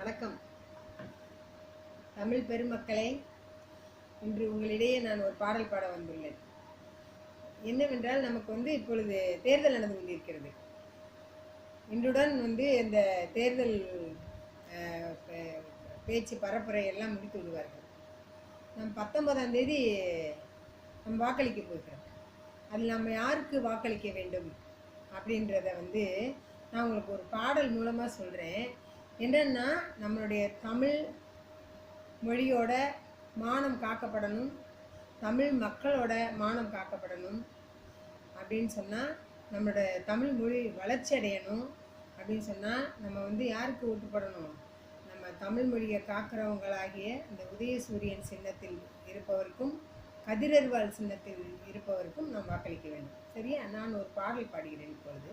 வணக்கம். தமிழ் பெருமக்களே இன்று உங்களிடையே நான் ஒரு பாடல் பாட வந்துள்ளேன். என்னவென்றால் நமக்கு வந்து இப்பொழுது தேர்தல் நடந்து கொண்டிருக்கிறது. இன்றுடன் வந்து இந்த தேர்தல் பேச்சு பரப்புரை எல்லாம் முடித்து விடுவார்கள். நம் பத்தொன்பதாம் தேதி நம் வாக்களிக்க போகிறோம் அதில் நம்ம யாருக்கு வாக்களிக்க வேண்டும் அப்படின்றத வந்து நான் உங்களுக்கு ஒரு பாடல் மூலமாக சொல்கிறேன் என்னென்னா நம்மளுடைய தமிழ் மொழியோட மானம் காக்கப்படணும் தமிழ் மக்களோட மானம் காக்கப்படணும் அப்படின்னு சொன்னால் நம்மளோட தமிழ் மொழி வளர்ச்சி அடையணும் அப்படின்னு சொன்னால் நம்ம வந்து யாருக்கு ஊட்டுப்படணும் நம்ம தமிழ் மொழியை காக்கிறவங்களாகிய இந்த உதயசூரியன் சின்னத்தில் இருப்பவருக்கும் கதிரர்வாள் சின்னத்தில் இருப்பவருக்கும் நாம் வாக்களிக்க வேண்டும். சரியா? நான் ஒரு பாடல் பாடுகிறேன் இப்பொழுது.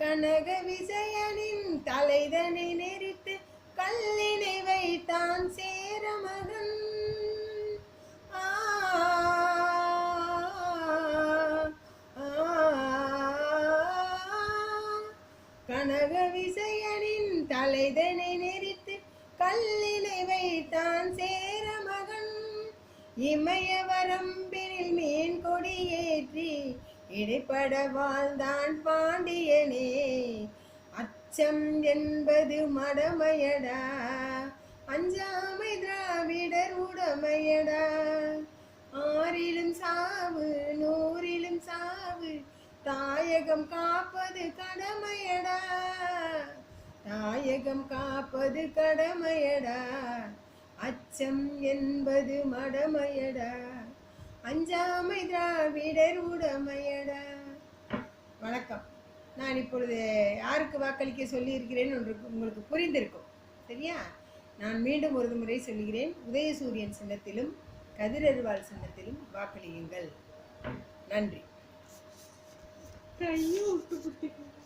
கனக விஜயனின் தலைதனை நெறித்து கல்லினை வைத்தான் சேரமகன். ஆ, கனக விஜயனின் தலைதனை நெறித்து கல்லினை வைத்தான் சேரமகன். இமய வரம்பினில் மீன் கொடியேற்றி இடைப்பட வாழ்ந்தான் பாண்டியனே. அச்சம் என்பது மடமையடா. அஞ்சாமை திராவிடர் உடமையடா. ஆறிலும் சாவு நூறிலும் சாவு தாயகம் காப்பது கடமையடா. தாயகம் காப்பது கடமையடா. அச்சம் என்பது மடமையடா. அஞ்சாமை திராவிடர் உடமையடா. வணக்கம். நான் இப்பொழுது யாருக்கு வாக்களிக்க சொல்லியிருக்கிறேன் ஒன்று உங்களுக்கு புரிந்திருக்கும். சரியா? நான் மீண்டும் ஒரு முறை சொல்லுகிறேன். உதயசூரியன் சின்னத்திலும் கதிரருவாள் சின்னத்திலும் வாக்களியுங்கள். நன்றி.